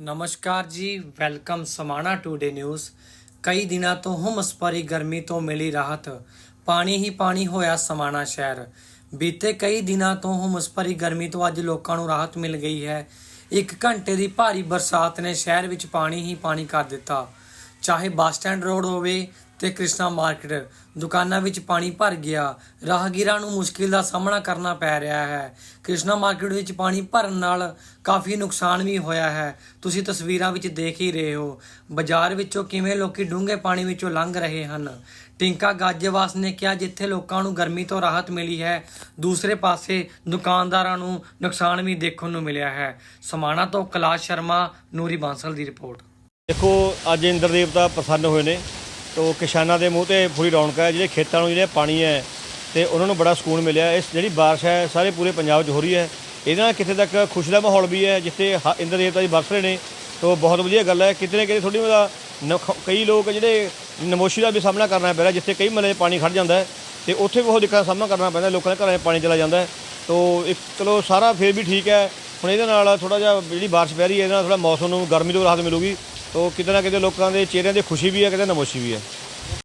ਨਮਸਕਾਰ ਜੀ, welcome Samana today news. ਕਈ ਦਿਨਾਂ ਤੋਂ ਹੁਮਸ ਭਰੀ ਗਰਮੀ ਤੋਂ ਮਿਲੀ ਰਾਹਤ। ਪਾਣੀ ਹੀ ਪਾਣੀ ਹੋਇਆ ਸਮਾਣਾ ਸ਼ਹਿਰ। ਬੀਤੇ ਕਈ ਦਿਨਾਂ ਤੋਂ ਹੁਮਸ ਭਰੀ ਗਰਮੀ ਤੋਂ ਅੱਜ ਲੋਕਾਂ ਨੂੰ ਰਾਹਤ ਮਿਲ ਗਈ ਹੈ। ਇੱਕ ਘੰਟੇ ਦੀ ਭਾਰੀ ਬਰਸਾਤ ਨੇ ਸ਼ਹਿਰ ਵਿੱਚ ਪਾਣੀ ਹੀ ਪਾਣੀ ਕਰ ਦਿੱਤਾ। ਚਾਹੇ ਬੱਸ ਸਟੈਂਡ ਰੋਡ ਹੋਵੇ ਤੇ ਕ੍ਰਿਸ਼ਨਾ ਮਾਰਕੀਟ। ਦੁਕਾਨਾਂ ਵਿੱਚ ਪਾਣੀ ਭਰ ਗਿਆ। ਰਾਹਗੀਰਾਂ ਨੂੰ ਮੁਸ਼ਕਿਲ ਦਾ ਸਾਹਮਣਾ ਕਰਨਾ ਪੈ ਰਿਹਾ ਹੈ। ਕ੍ਰਿਸ਼ਨਾ ਮਾਰਕੀਟ ਵਿੱਚ ਪਾਣੀ ਭਰਨ ਨਾਲ ਕਾਫੀ ਨੁਕਸਾਨ ਵੀ ਹੋਇਆ ਹੈ। ਤੁਸੀਂ ਤਸਵੀਰਾਂ ਵਿੱਚ ਦੇਖ ਹੀ ਰਹੇ ਹੋ। ਬਾਜ਼ਾਰ ਵਿੱਚੋਂ ਕਿਵੇਂ ਲੋਕੀ ਡੂੰਘੇ ਪਾਣੀ ਵਿੱਚੋਂ ਲੰਘ ਰਹੇ ਹਨ। ਟਿੰਕਾ ਗਾਜੇਵਾਸ ਨੇ ਕਿਹਾ, ਜਿੱਥੇ ਲੋਕਾਂ ਨੂੰ ਗਰਮੀ ਤੋਂ ਰਾਹਤ ਮਿਲੀ ਹੈ, ਦੂਸਰੇ ਪਾਸੇ ਦੁਕਾਨਦਾਰਾਂ ਨੂੰ ਨੁਕਸਾਨ ਵੀ ਦੇਖਣ ਨੂੰ ਮਿਲਿਆ ਹੈ। ਸਮਾਣਾ ਤੋਂ ਕੈਲਾਸ਼ ਸ਼ਰਮਾ, ਨੂਰੀ ਬਾਂਸਲ ਦੀ ਰਿਪੋਰਟ। ਦੇਖੋ, ਅੱਜ ਇੰਦਰ ਦੇਵਤਾ ਪ੍ਰਸੰਨ ਹੋਏ ਨੇ। ਤੋ ਕਿਸਾਨਾਂ ਦੇ ਮੂੰਹ ਤੇ ਪੂਰੀ ਰੌਣਕ ਹੈ, ਜਿਹੜੇ ਖੇਤਾਂ ਨੂੰ ਜਿਹੜੇ ਪਾਣੀ ਹੈ ਤੇ ਉਹਨਾਂ ਨੂੰ ਬੜਾ ਸਕੂਨ ਮਿਲਿਆ। ਇਸ ਜਿਹੜੀ ਬਾਰਿਸ਼ ਹੈ, ਸਾਰੇ ਪੂਰੇ ਪੰਜਾਬ 'ਚ ਹੋ ਰਹੀ ਹੈ। ਇਹਦੇ ਨਾਲ ਕਿਤੇ ਤੱਕ ਖੁਸ਼ੀ ਦਾ ਮਾਹੌਲ ਵੀ ਹੈ, ਜਿੱਥੇ ਹ- ਇੰਦਰ ਦੇਵਤਾ ਜੀ ਵਰਸ ਰਹੇ ਨੇ। ਤੋ ਬਹੁਤ ਵਧੀਆ ਗੱਲ ਹੈ, ਕਿਤੇ ਨਾ ਕਿਤੇ ਥੋੜੀ ਬਹੁਤਾ ਨਖ- ਕਈ ਲੋਕ ਜਿਹੜੇ ਨਮੋਸ਼ੀ ਦਾ ਵੀ ਸਾਹਮਣਾ ਕਰਨਾ ਪੈ ਰਿਹਾ ਜਿੱਥੇ ਕਈ ਮਲੇ ਪਾਣੀ ਖੜ ਜਾਂਦਾ ਹੈ ਤੇ ਉੱਥੇ ਬਹੁਤ ਦਿੱਕਤਾਂ ਦਾ ਸਾਹਮਣਾ ਕਰਨਾ ਪੈਂਦਾ, ਲੋਕਾਂ ਦੇ ਘਰਾਂ 'ਚ ਪਾਣੀ ਚਲਾ ਜਾਂਦਾ ਹੈ। ਤੋ ਇੱਕ ਚਲੋ ਸਾਰਾ ਫੇਰ ਵੀ ਠੀਕ ਹੈ। ਹੁਣ ਇਹਦੇ ਨਾਲ ਥੋੜਾ ਜਿਹਾ ਜਿਹੜੀ ਬਾਰਿਸ਼ ਪੈ ਰਹੀ ਹੈ, ਇਹਦੇ ਨਾਲ ਥੋੜਾ ਮੌਸਮ ਨੂੰ ਗਰਮੀ ਤੋਂ ਰਾਹਤ ਮਿਲੂਗੀ। ਤੋ ਕਿਤੇ ਨਾ ਕਿਤੇ ਲੋਕਾਂ ਦੇ ਚਿਹਰਿਆਂ ਤੇ ਖੁਸ਼ੀ ਵੀ ਹੈ, ਕਿਤੇ ਨਮੋਸ਼ੀ ਵੀ ਹੈ।